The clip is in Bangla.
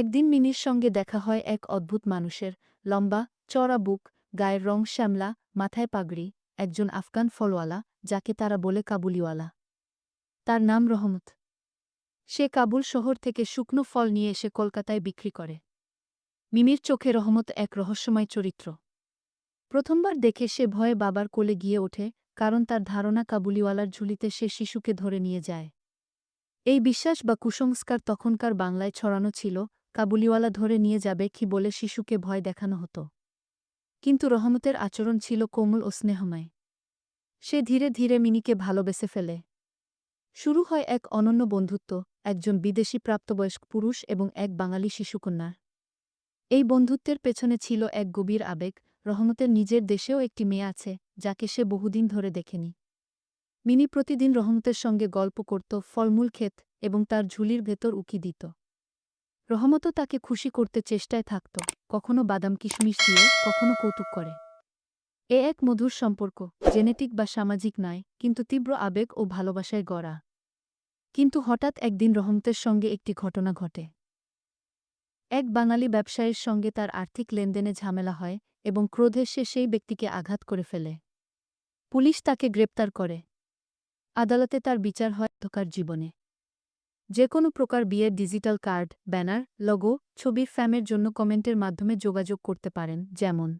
একদিন মিনির সঙ্গে দেখা হয় এক অদ্ভুত মানুষের। লম্বা চড়া বুক, গায়ের রং শ্যামলা, মাথায় পাগড়ি, একজন আফগান ফলওয়ালা, যাকে তারা বলে কাবুলিওয়ালা। তার নাম রহমত। সে কাবুল শহর থেকে শুকনো ফল নিয়ে এসে কলকাতায় বিক্রি করে। মিমির চোখে রহমত এক রহস্যময় চরিত্র। প্রথমবার দেখে সে ভয়ে বাবার কোলে গিয়ে ওঠে, কারণ তার ধারণা কাবুলিওয়ালার ঝুলিতে সে শিশুকে ধরে নিয়ে যায়। এই বিশ্বাস বা কুসংস্কার তখনকার বাংলায় ছড়ানো ছিল কাবুলিওয়ালা ধরে নিয়ে যাবে কি বলে শিশুকে ভয় দেখানো হতো। কিন্তু রহমতের আচরণ ছিল কোমল ও স্নেহময়। সে ধীরে ধীরে মিনিকে ভালোবেসে ফেলে। শুরু হয় এক অনন্য বন্ধুত্ব, একজন বিদেশি প্রাপ্তবয়স্ক পুরুষ এবং এক বাঙালি শিশুকন্যার এই বন্ধুত্বের পেছনে ছিল এক গভীর আবেগ, রহমতের নিজের দেশেও একটি মেয়ে আছে, যাকে সে বহুদিন ধরে দেখেনি। মিনি প্রতিদিন রহমতের সঙ্গে গল্প করত, ফলমূল ক্ষেত এবং তার ঝুলির ভেতর উকি দিত। রহমতও তাকে খুশি করতে চেষ্টায় থাকত, কখনো বাদাম কিশমিশ দিয়ে, কখনো কৌতুক করে। এ এক মধুর সম্পর্ক, জেনেটিক বা সামাজিক নয়, কিন্তু তীব্র আবেগ ও ভালোবাসায় গড়া। কিন্তু হঠাৎ একদিন রহমতের সঙ্গে একটি ঘটনা ঘটে। এক বাঙালি ব্যবসায়ীর সঙ্গে তার আর্থিক লেনদেনে ঝামেলা হয় এবং ক্রোধে সে সেই ব্যক্তিকে আঘাত করে ফেলে। পুলিশ তাকে গ্রেপ্তার করে। আদালতে তার বিচার হয় ধোকার জীবনে। যে কোনো প্রকার বিয়ের ডিজিটাল কার্ড, ব্যানার, লগো, ছবির ফ্যামের জন্য কমেন্টের মাধ্যমে যোগাযোগ করতে পারেন, যেমন